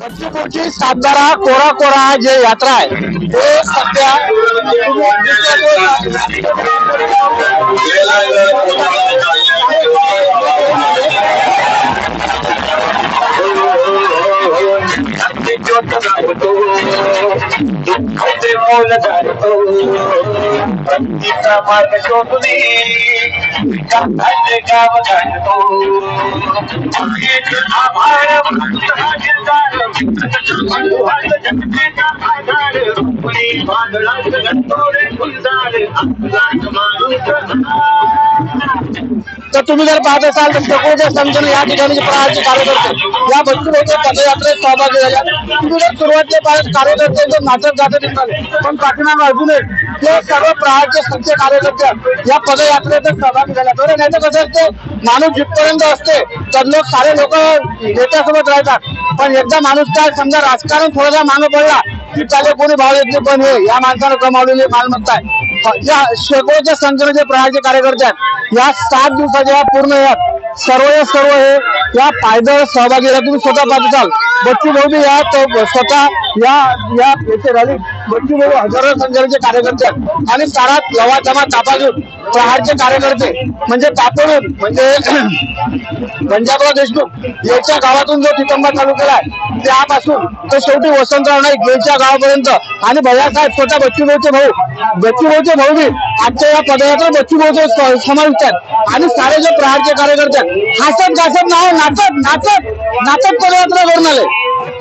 बच्चूपूरची सातबारा कोरा कोरा जे यात्रा आहे ते सध्या Jota Nabuto, Dukhote Mola Darto, Pratita Marga Jotuni, Kahane Gava Darto, Akhir Amara Bhakta Jindar, Bhagwan Jagdeta Adar, Puri Bhagwan Jagdore Kundar, Akhlaq Maru Jagdar, तर तुम्ही जर पाहत असाल तर चकोरच्या संघटना या ठिकाणी प्रकारचे कार्यकर्ते या बच्चूभाऊच्या पदयात्रेत सहभागी झाल्या तुम्ही जर सुरुवातीला पाहत कार्यकर्त्यांचं नाटक जात निघाले पण पाठीमागे अजून एक ते सर्व प्रहारचे संख्य कार्यकर्ते या पदयात्रेत सहभागी झाल्या बरं नाही तर कसं असते माणूस जिथपर्यंत असते तर लोक सारे लोक नेत्यासोबत राहतात. पण एकदा माणूस काय समजा राजकारण थोडासा मागे पडला की त्याला कोणी भाव येत नाही पण हे या माणसानं कमावलेली मालमत्ता आहे. या शेकडोच्या संख्येने जे प्रहारचे कार्यकर्ते आहेत. या सात दिवसाच्या या पूर्ण या सर्व या सर्व हे या पायदळ सहभागी तुम्ही स्वतः पाहत असाल. बच्चू भाऊ यात या स्वतः या या रॅली बच्चू भाऊ हजारो संख्येचे कार्यकर्ते आणि काळात लवा जमा तापासून प्रहारचे कार्यकर्ते म्हणजे तापडून म्हणजे पंजाबराव देशमुख याच्या गावातून जो तितंबा चालू केला आहे त्यापासून तर शेवटी वसंतराव नाईक यांच्या गावापर्यंत. आणि भैयासाहेब स्वतः बच्चूभाऊचे भाऊ बच्चूभाऊचे भाऊ बी आजच्या या पदयात्रा बच्चूभाऊचे समाविष्ट आहेत. आणि सारे जे प्रहारचे कार्यकर्ते हसत गासत नाव नाचत नाचत नाचत पदयात्रा करून आले.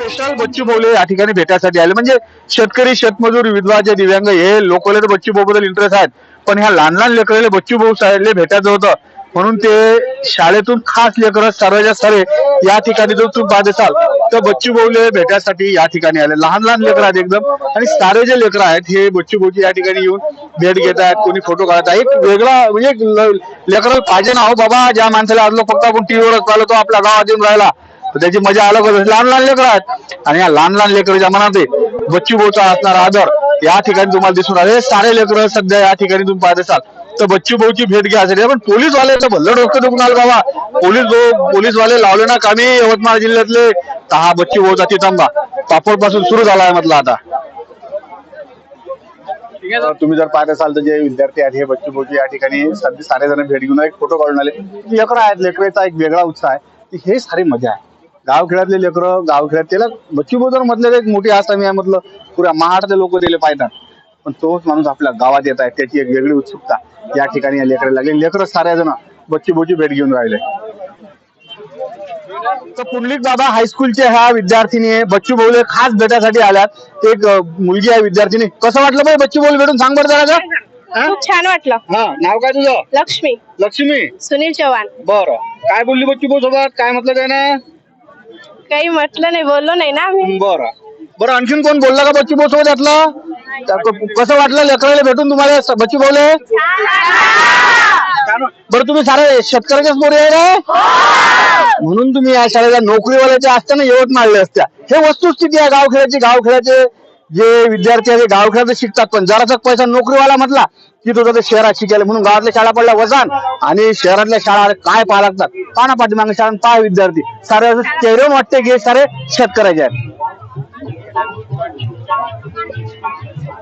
स्पेशल बच्चू भाऊले या ठिकाणी भेटायसाठी आले. म्हणजे शेतकरी शेतमजूर विधवा जे दिव्यांग हे लोकले तर बच्चू भाऊ बद्दल इंटरेस्ट आहेत. पण ह्या लहान लहान लेकरले बच्चू भाऊ साहेबले भेटायचं होतं. म्हणून ते शाळेतून खास लेकर सर्वच्या सर्व या ठिकाणी जर तुम्ही पाहत असाल तर बच्चू भाऊले भेटायसाठी या ठिकाणी आले. लहान लहान लेकर आहेत एकदम. आणि सारे जे लेकर आहेत हे बच्चू भाऊची या ठिकाणी येऊन भेट घेत आहेत कोणी फोटो काढत आहे. एक वेगळा म्हणजे एक लेकराला पाहिजे ना हो बाबा ज्या माणसाला आज फक्त आपण टीव्हीवरच पाहिलं तो आपला गाव अजून राहिला. त्याची मजा अलग होत. लहान लहान लेकर आहेत. आणि या लहान लहान लेकरच्या मनात आहे बच्चू भाऊचा असणारा आदर या ठिकाणी तुम्हाला दिसून आले सारे लेकर सध्या या ठिकाणी तुम्ही पाहत असाल. तर बच्ची भाऊची भेट घ्यायसाठी पण पोलीस वाले भल्लं डोकं दुखून आलं बाबा. पोलीस पोलीसवाले लावले ना कामी यवतमाळ जिल्ह्यातले तर हा बच्ची भाऊचा तितंबा पापडपासून सुरू झाला आहे म्हटलं आता. तुम्ही जर पाहत असाल तर जे विद्यार्थी आहेत हे बच्चू भाऊची या ठिकाणी सध्या सारे जण भेट घेऊन एक फोटो काढून आले. लेकरं आहेत लेकरेचा एक वेगळा उत्साह आहे. हे सारी मजा आहे. गावखेड्यातले लेकरं गावखेड्यात त्याला बच्चू भाऊ जर म्हटलं एक मोठी आसामी आहे म्हटलं पुऱ्या महाराष्ट्रातले लोक दिले पाहतात. पण तोच माणूस आपल्या गावात येत आहे त्याची एक वेगळी उत्सुकता या ठिकाणी या लेकराला लागली. लेकरं साऱ्या जण बच्चू भाऊची भेट घेऊन राहिले. तर पुंडलिक बाबा हायस्कूलच्या ह्या विद्यार्थिनी बच्चू भाऊले खास भेटायसाठी आल्यात. एक मुलगी आहे विद्यार्थिनी. कसं वाटलं बाई बच्चू भाऊ भेटून? सांग बरं जरा का? खूप छान वाटलं. हा नाव काय तुझं? लक्ष्मी. लक्ष्मी? सुनील चव्हाण. बरं. काय बोलली बच्चू भाऊ सोबत काय म्हटलं त्यानं? काही म्हटलं नाही बोललो नाही ना आम्ही. बरं. बरं आणखीन कोण बोलला का बच्चू भाऊ सोबत यातलं कसं वाटलं लेकराला भेटून तुम्हाला स- बच्चू भाऊले बरं तुम्ही सारे शेतकऱ्याच्याच पोरी आहे का म्हणून तुम्ही या शाळेला नोकरीवाल्याच्या असताना यवत मारले असत्या. हे वस्तुस्थिती आहे गावखेड्याची गावखेड्याचे जे विद्यार्थी आहे ते गावखेड्यात शिकतात पण जरासा पैसा नोकरीवाला म्हटला की तुझं ते शहरात शिकायला. म्हणून गावातल्या शाळा पडल्या वजान आणि शहरातल्या शाळा काय पाहा लागतात पाना पाठीमागे शाळा पहा विद्यार्थी. सारे चेहरे वाटते की सारे शेतकऱ्याचे आहेत.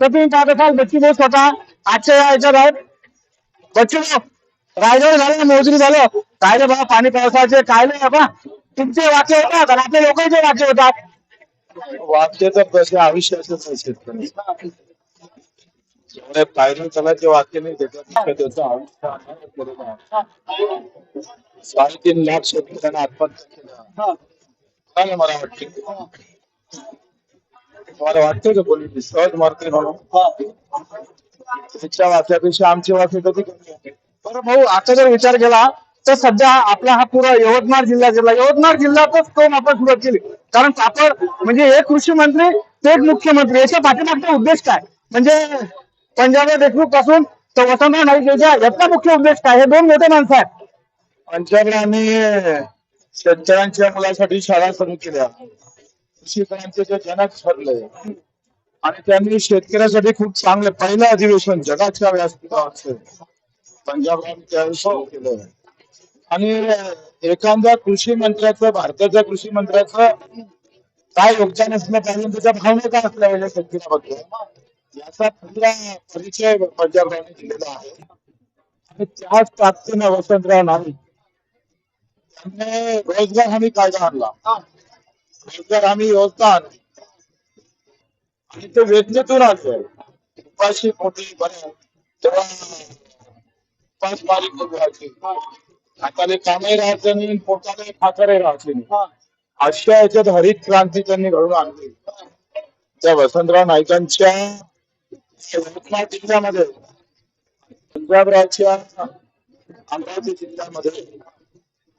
तुम्ही पाहत असाल बच्चू भाऊ स्वतः आजच्या याच्यात आहेत बच्चू भाऊ रायगड झालं मोजरी झालं. काय रे बाबा पाणी पावसाचे काय नाही बाबा. तुमचे वाक्य होतात आणि आपल्या लोकांचे वाक्य होतात. वाक्याचा प्रश्न आयुष्याचंच आहे शेतकरी. जेवढे पायरी चालायचे वाक्य नाही त्याच्यापेक्षा त्याचं आयुष्य आनंद केलेलं आहे. साडेतीन लाख शेतकऱ्यांना आत्महत्या केल्या काय मला वाटते तुम्हाला वाटतं का कोणी सहज मारते म्हणून हो? त्याच्या वाक्यापेक्षा आमचे वाक्य कधी कमी आहे बरं भाऊ आता जर विचार केला तर सध्या आपला हा पुरा यवतमाळ जिल्हा जिल्हा यवतमाळ जिल्ह्यातच तो आपण सुरुवात केली कारण कापड म्हणजे एक कृषी मंत्री ते मुख्यमंत्री. याच्या पाठीमागचा उद्देश काय? म्हणजे पंजाबराव देशमुखपासून तर वसंतराव नाईक याच्या याचा मुख्य उद्देश काय? हे दोन मोठे माणसं आहेत. पंजाबरावनी शेतकऱ्यांच्या मुलासाठी शाळा सुरू केल्या. कृषीकरांचे ते जनक ठरले आणि त्यांनी शेतकऱ्यासाठी खूप चांगले पहिलं अधिवेशन जगाच्या व्यासपीठावर. पंजाबराव त्यावेळी सुरू केलं आणि एखाद्या कृषी मंत्र्याचं भारताच्या कृषी मंत्र्याचं काय योगदान असलं पाहिजे त्याच्या भावना काय असल्या पाहिजे शेतकऱ्याबद्दल याचा पुरा परिचय पंजाबरावने दिलेला आहे. आणि त्याच ताकदीनं वसंतराव नाईक त्यांनी रोजगार हमी कायदा आणला. रोजगार हमी योजना आणली. आणि ते वेदनेतून आणलं उपाशी पोटी बरे तेव्हा उपास मारी खूप हाताले कामही राहायचं नाही पोटाने खाकरही राहायचे नाही. अशा याच्यात हरित क्रांती त्यांनी घडून आणली. त्या वसंतराव नाईकांच्या यवतमाळ जिल्ह्यामध्ये पंजाब राज्य अमरावती जिल्ह्यामध्ये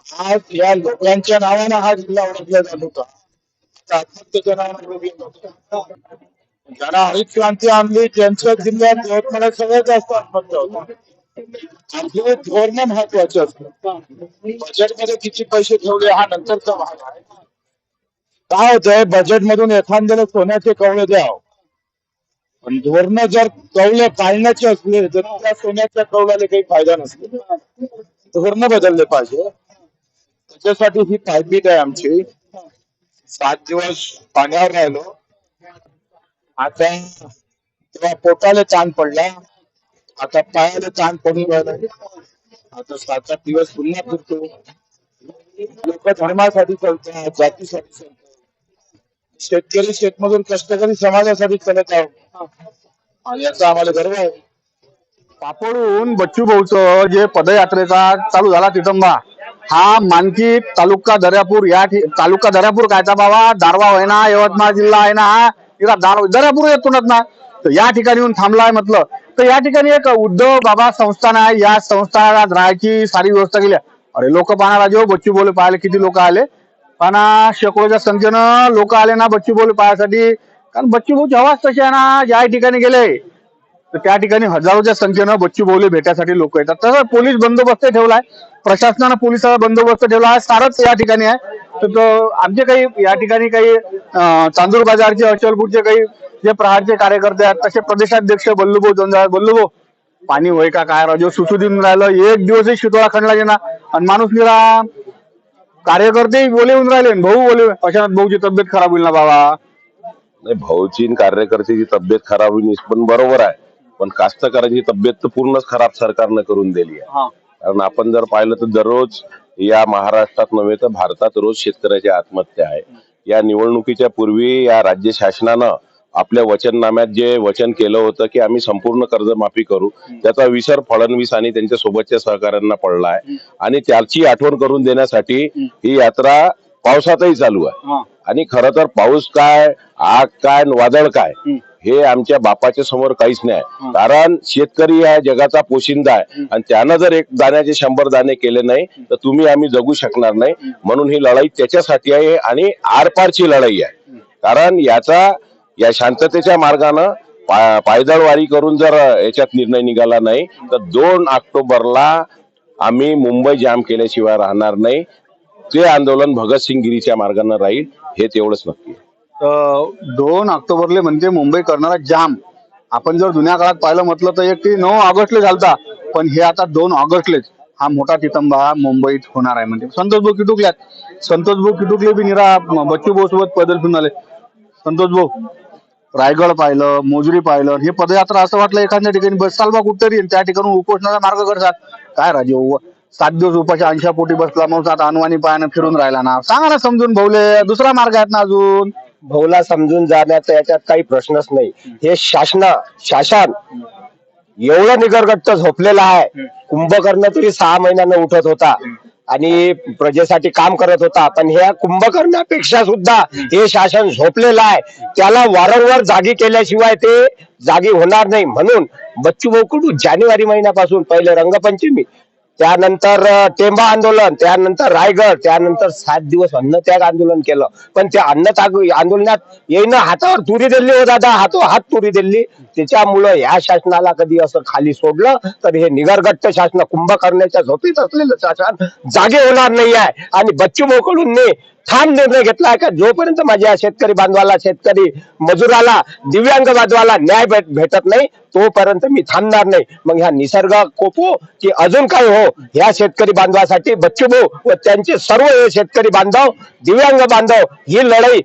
आज या लोकांच्या नावानं हा जिल्हा ओळखला जात होता. आता आत्महत्येच्या नावानं ओळखला जातो ज्यांना हरित क्रांती आणली त्यांच्या जिल्ह्यात यवतमाळात सगळ्यात जास्त आत्महत्या होत्या आपलं धोरण महत्त्वाचे असतात. बजेटमध्ये किती पैसे ठेवले हा नंतरचा भाग आहे. काय होतंय बजेट मधून एखाद्याला सोन्याचे कवळे द्याव. पण धोरण जर कवले पाळण्याचे असले तर त्या सोन्याच्या कवल्याला काही फायदा नसतो. धोरण बदलले पाहिजे. त्याच्यासाठी ही पायपीट आहे आमची. सात दिवस पाण्यावर राहिलो. आता तेव्हा पोटाला ताण पडला आता पायाला ताण पडून राहिला आता सात सात दिवस पुन्हा फिरतो. लोक धर्मासाठी चालतात जातीसाठी चालतात. शेतकरी शेतमजूर कष्टकरी समाजासाठी चालत आहोत. याचा आम्हाला गर्व आहे. पापडहून बच्चू भाऊच जे पदयात्रेचा चालू झाला तिथंबा हा मानकी तालुका दर्यापूर या तालुका दर्यापूर कायचा बाबा? दारवा आहे ना यवतमाळ जिल्हा आहे ना हा इकडं दार दर्यापूर येतूनच ना. तर या ठिकाणी येऊन थांबलाय म्हटलं. तर या ठिकाणी एक उद्धव बाबा संस्थान आहे. या संस्थानात राहायची सारी व्यवस्था केली अरे लोक पाहणार जेव्हा हो, बच्चू बोले पाहायला किती लोक आले. पाना शेकडोच्या संख्येनं लोक आले ना बच्चू बोले पाहण्यासाठी कारण बच्चू भाऊची आवाज तशी आहे ना ज्या ठिकाणी गेले तर त्या ठिकाणी हजारोच्या संख्येनं बच्चू बोले भेटायसाठी लोक येतात. तसं पोलीस बंदोबस्त ठेवलाय. प्रशासनानं पोलिसाचा बंदोबस्त ठेवला आहे. सारच या ठिकाणी आहे. तर आमचे काही या ठिकाणी काही चांदूर बाजारचे अचलपूरचे काही जे प्रहारचे कार्यकर्ते आहेत तसे प्रदेशाध्यक्ष बल्लूभाऊ जोंजाळ बल्लूभाऊ पाणी होय का काय? राजो सुसू देऊन राहिलं. एक दिवसही शितोळा खंडला गेला. आणि माणूस निरा कार्यकर्ते बोले येऊन राहिले भाऊ बोले अशात भाऊची तब्येत खराब होईल ना बाबा? नाही भाऊची कार्यकर्त्याची तब्येत खराब होईल पण बरोबर आहे. पण कास्तकारांची तब्येत तर पूर्णच खराब सरकारनं करून दिली आहे. हा. कारण आपण जर पाहिलं तर दररोज या महाराष्ट्रात नव्हे तर भारतात रोज शेतकऱ्याची आत्महत्या आहे. या निवडणुकीच्या पूर्वी या राज्य शासनानं आपल्या वचननाम्यात जे वचन केलं होतं की आम्ही संपूर्ण कर्जमाफी करू त्याचा विसर फडणवीस आणि त्यांच्या सोबतच्या सहकाऱ्यांना पडला आहे. आणि त्याची आठवण करून देण्यासाठी ही यात्रा पावसातही चालू आहे. हा. आणि खर तर पाऊस काय आग काय आणि वादळ काय हे आमच्या बापाच्या समोर काहीच नाही. कारण शेतकरी हा जगाचा पोशिंदा आहे. आणि त्यानं जर एक दाण्याचे शंभर दाणे केले नाही तर तुम्ही आम्ही जगू शकणार नाही. म्हणून ही लढाई त्याच्यासाठी आहे आणि आरपारची लढाई आहे. कारण याचा या शांततेच्या मार्गानं पायदळवारी करून जर याच्यात निर्णय निघाला नाही तर दोन ऑक्टोबरला आम्ही मुंबई जाम केल्याशिवाय राहणार नाही. ते आंदोलन भगतसिंग गिरीच्या मार्गाने राहील हे तेवढंच नक्की दोन ऑक्टोबरले म्हणजे मुंबई करणारा जाम. आपण जर जुन्या काळात पाहिलं म्हटलं तर एक ती नऊ ऑगस्टले झालता पण हे आता दोन ऑगस्टलेच. हा मोठा तितंबा मुंबईत होणार आहे. म्हणजे संतोष भाऊ किटुकल्यात. संतोष भाऊ किटुकले बी निरा बच्चू भाऊ सोबत पैदल फिरून आले. संतोष भाऊ रायगड पाहिलं मोजरी पाहिलं हे पदयात्रा असं वाटलं एखाद्या ठिकाणी बसताल बा कुठतरी त्या ठिकाणी उपोषणाचा मार्ग करतात. काय राजे सात दिवस उपाशी अंशापोटी बसला मग आता अनवाणी पायानं फिरून राहिला ना. सांगा ना समजून भाऊले दुसरा मार्ग आहेत ना अजून? भाऊला समजून जाण्याचा याच्यात काही प्रश्नच नाही. हे शासन शासन एवढं निगरगट्ट झोपलेलं आहे. कुंभकर्ण तरी सहा महिन्यानं उठत होता. आणि प्रजेसाठी काम करत होता. पण ह्या कुंभकर्णापेक्षा सुद्धा हे शासन झोपलेलं आहे. त्याला वारंवार जागी केल्याशिवाय ते जागी होणार नाही. म्हणून बच्चू भाऊ कडू जानेवारी महिन्यापासून पहिले रंगपंचमी. त्यानंतर टेंबा आंदोलन त्यानंतर रायगड त्यानंतर सात दिवस अन्नत्याग आंदोलन केलं. पण त्या अन्नत्याग आंदोलनात येईन हातावर तुरी दिली हो दादा हातो हात तुरी दिली. त्याच्यामुळं ह्या शासनाला कधी असं खाली सोडलं तर हे निगरगट्ट शासन कुंभकर्णाच्या झोपेत असलेलं शासन जागे होणार नाही आहे आणि बच्चू कडून ठाम निर्णय घेतलाय का? जोपर्यंत माझ्या शेतकरी बांधवाला शेतकरी मजुराला दिव्यांग बांधवाला न्याय भेट भेटत नाही तोपर्यंत मी थांबणार नाही. मग ह्या निसर्ग कोपो की अजून काय हो? ह्या शेतकरी बांधवासाठी बच्चू भाऊ व त्यांचे सर्व हे शेतकरी बांधव दिव्यांग बांधव ही लढाई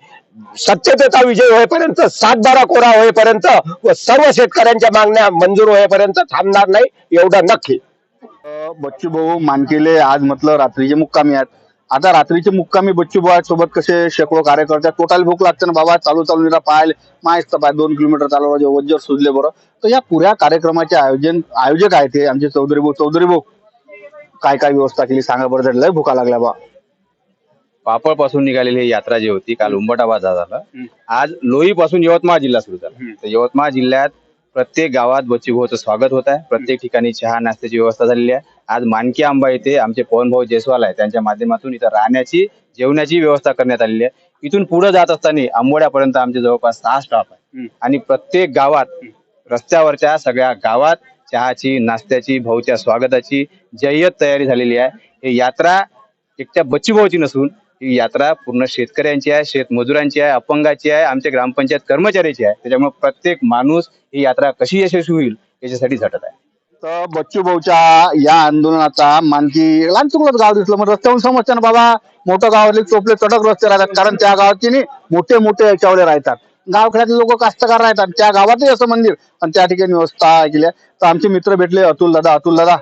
सत्यतेचा विजय होईपर्यंत सात बारा कोरा होईपर्यंत व सर्व शेतकऱ्यांच्या मागण्या मंजूर होईपर्यंत थांबणार नाही एवढं नक्की. बच्चूभाऊ बच्चू भाऊ मानकेले आज म्हटलं रात्रीचे मुक्कामी आहेत. आता रात्रीचे मुक्कामी बच्चू आहेत सोबत कसे शेकडो कार्यकर्ते टोटल भूक लागते ना बाबा चालू चालू निरा पाहायला. माहीत पाय दोन किलोमीटर चालू वज्जर सुजले बरं. तर या पुऱ्या कार्यक्रमाचे आयोजन आयोजक आहेत ते आमचे चौधरी भाऊ चौधरी भाऊ. काय काय व्यवस्था केली सांगा बरं लय भुका लागल्या बा. पापडपासून निघालेली ही यात्रा जी होती काल उंबटाबाद झाला. आज लोही पासून यवतमाळ जिल्हा सुरू झाला. तर यवतमाळ जिल्ह्यात प्रत्येक गावात बच्चूभाऊचं स्वागत होत आहे. प्रत्येक ठिकाणी चहा नाश्त्याची व्यवस्था झालेली आहे. आज मानकी आंबा येथे आमचे पवनभाऊ जयस्वाल आहे त्यांच्या माध्यमातून इथं राहण्याची जेवणाची व्यवस्था करण्यात आलेली आहे. इथून पुढे जात असताना आंबोड्यापर्यंत आमचे जवळपास सहा स्टाफ आहे. आणि प्रत्येक गावात रस्त्यावरच्या सगळ्या गावात चहाची नाश्त्याची भाऊच्या स्वागताची जय्यत तयारी झालेली आहे. ही यात्रा एकट्या बच्चूभाऊची नसून ही यात्रा पूर्ण शेतकऱ्यांची आहे शेतमजुरांची आहे अपंगाची आहे आमच्या ग्रामपंचायत कर्मचाऱ्याची आहे. त्याच्यामुळे प्रत्येक माणूस ही यात्रा कशी यशस्वी होईल याच्यासाठी झटत आहे. तर बच्चू भाऊच्या या आंदोलनाचा मानकी लहान चुकलंच गाव दिसलं मग रस्त्यावरून समजते ना बाबा. मोठं गावातले चोपले चटक रस्ते राहतात कारण त्या गावाची मोठे मोठे याच्यावले राहतात. गावखेड्यातले लोक कास्तकार राहतात. त्या गावातही असं मंदिर. आणि त्या ठिकाणी व्यवस्था केल्या तर आमचे मित्र भेटले अतुल दादा अतुल दादा.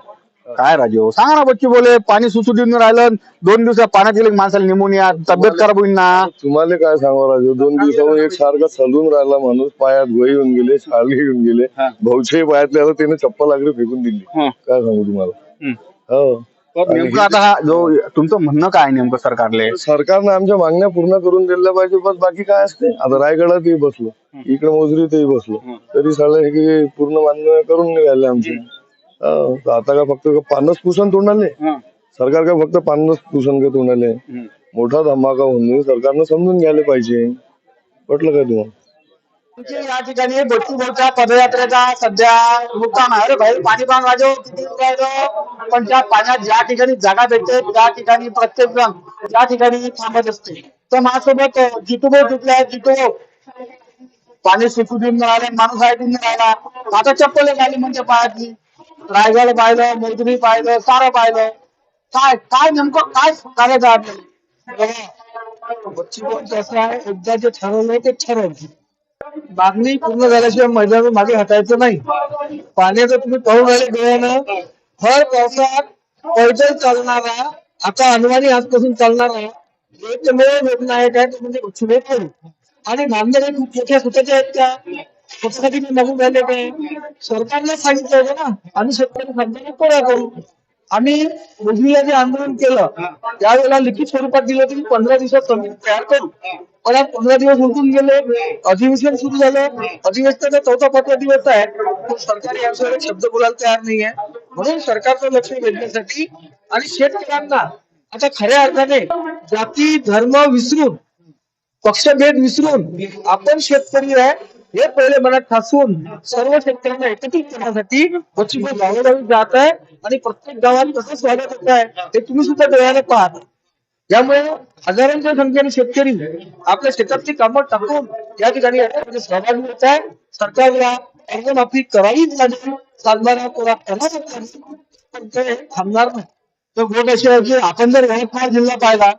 काय राजू? सांगा ना बच्चू बोले पाणी सुसू देऊन राहिलं दोन दिवसात पाण्यात गेले की माणसाला निमोनिया तब्येत खराब होईल ना. तुम्हाला काय सांगू राजू? दोन दिवसावर एक सारखा सलून राहिला माणूस पायात गोळी येऊन गेले छाली येऊन गेले. भाऊच्याही पायातले त्याने चप्पल लागली फेकून दिली. काय सांगू तुम्हाला? हो. तर नेमकं आता हा जो तुमचं म्हणणं काय नेमकं सरकारले? सरकारनं आमच्या मागण्या पूर्ण करून दिल्या पाहिजे बस बाकी काय असते? आता रायगडातही बसलो. इकडे मोजरीतही बसलो. तरी साला हे की पूर्ण मान्य करून निघाले आमचे. आता काय फक्त पानच पुसन तोंडाले. सरकार काय फक्त पानच पुसन का तोंडाले. मोठा धमाका होऊन. सरकारनं समजून घ्यायला पाहिजे. पटलं काय तुम्हाला? आमची या ठिकाणी बच्चू भाऊच्या पदयात्रेचा सध्या मुक्काम आहे. अरे भाई पाणी पान वाजव किती राहिलं पण त्या पाण्यात ज्या ठिकाणी जागा भेटते त्या ठिकाणी प्रत्येक जण त्या ठिकाणी थांबत असते. तर माझ्यासोबत जितू भाऊ तिथले आहेत जितू पाणी सुटू देऊन नाही राहिले माणूस आहे देऊन नाही राहिला आता चप्पल झाली म्हणजे पायातली. रायगड पाहिलं मोजरी पाहिलं सारं पाहिलं. काय काय नेमकं काय करायचं आपल्याला कसं आहे? एकदा जे ठरवलंय ते ठरवलं. मागणी पूर्ण झाल्याशिवाय मैदान मागे हटायचं नाही. पाण्याचं तुम्ही पाहून राहिले डोळ्यानं हर पावसात पैदल चालणारा आता अनुमानी आजपासून चालणारा एकमेव योजना आहे काय? म्हणजे बच्चूभाऊ कडू आणि नांदेड खूप मोठ्या सुटाच्या आहेत त्या. स्वतःसाठी मी मागून राहिले काय सरकारने सांगितलं होतं ना आम्ही शेतकरी खासदार पोळ्या करू? आम्ही मोदीला जे आंदोलन केलं त्यावेळेला लिखित स्वरूपात दिलं होतं की पंधरा दिवसात समिती तयार करू. पण आज पंधरा दिवस उठून गेले अधिवेशन सुरू झालं. अधिवेशनाचा चौथा पाचवा दिवस आहे. पण सरकार या विषयावर शब्द बोलायला तयार नाही आहे म्हणून सरकारचं लक्ष वेधण्यासाठी आणि शेतकऱ्यांना आता खऱ्या अर्थाने जाती धर्म विसरून पक्षभेद विसरून आपण शेतकरी आहे. हे पहिले मनात ठासून सर्व शेतकऱ्यांना एकत्रित करण्यासाठी पश्चिम गावोगावी जात आहे आणि प्रत्येक गावात कसं स्वागत होत आहे. ते तुम्ही सुद्धा डोळ्याने पाहत यामुळे हजारांच्या संख्येने शेतकरी आपल्या शेतातली कामं टाकून या ठिकाणी सहभागी होत आहे. सरकारला कर्जमाफी करावीच लागेल. सातबारा कोरा पण ते थांबणार नाही. तर गोट अशी आपण जर यवतमाळ जिल्हा पाहिला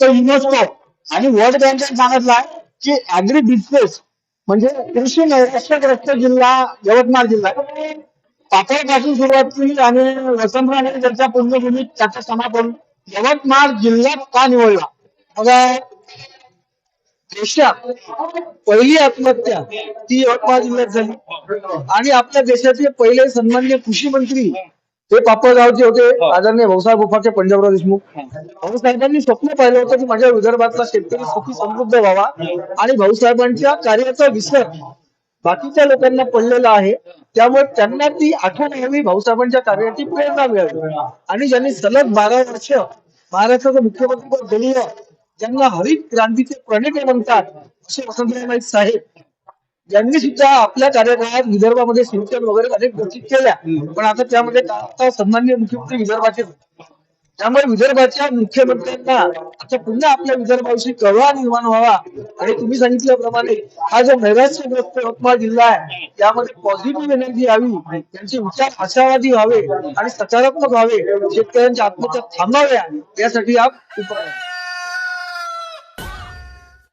तर युनेस्को आणि वर्ल्ड बँकेने सांगितलं की अॅग्री बिझनेस म्हणजे कृषी नैराश्यग्रस्त जिल्हा यवतमाळ जिल्हा. पातळीपासून सुरुवात केली आणि वसंतराव त्यांच्या पुण्यभूमीत त्याचं समापन यवतमाळ जिल्ह्यात का निवडला? बघा देशात पहिली आत्महत्या ती यवतमाळ जिल्ह्यात झाली. आणि आपल्या देशाचे पहिले सन्मान्य कृषी मंत्री ते पापळगावचे होते आदरणीय भाऊसाहेब उपाखे पंजाबराव देशमुख. भाऊसाहेबांनी स्वप्न पाहिलं होतं की माझ्या विदर्भातला शेतकरी सुखी समृद्ध व्हावा आणि भाऊसाहेबांच्या कार्याचा विसर बाकीच्या लोकांना पडलेला आहे. त्यामुळे त्यांना ती आठवण यावी भाऊसाहेबांच्या कार्याची प्रेरणा मिळावी. आणि ज्यांनी सलग बारा वर्ष महाराष्ट्राचं मुख्यमंत्री दिलं ज्यांना हरित क्रांतीचे प्रणेते म्हणतात असे वसंतराव नाईक साहेब यांनी सुद्धा आपल्या कार्यकाळात विदर्भामध्ये सिंचन वगैरे अनेक गोष्टी केल्या पण आता त्यामध्ये आता सन्माननीय मुख्यमंत्री विदर्भाचे त्यामुळे विदर्भाच्या मुख्यमंत्र्यांना आता पुन्हा आपल्या विदर्भाविषयी कळवा निर्माण व्हावा. आणि तुम्ही सांगितल्याप्रमाणे हा जो नैराश्यग्रस्त यवतमाळ जिल्हा आहे त्यामध्ये पॉझिटिव्ह एनर्जी यावी त्यांचे विचार आशावादी व्हावे आणि सकारात्मक व्हावे शेतकऱ्यांच्या आत्महत्या थांबाव्या यासाठी आप उपाय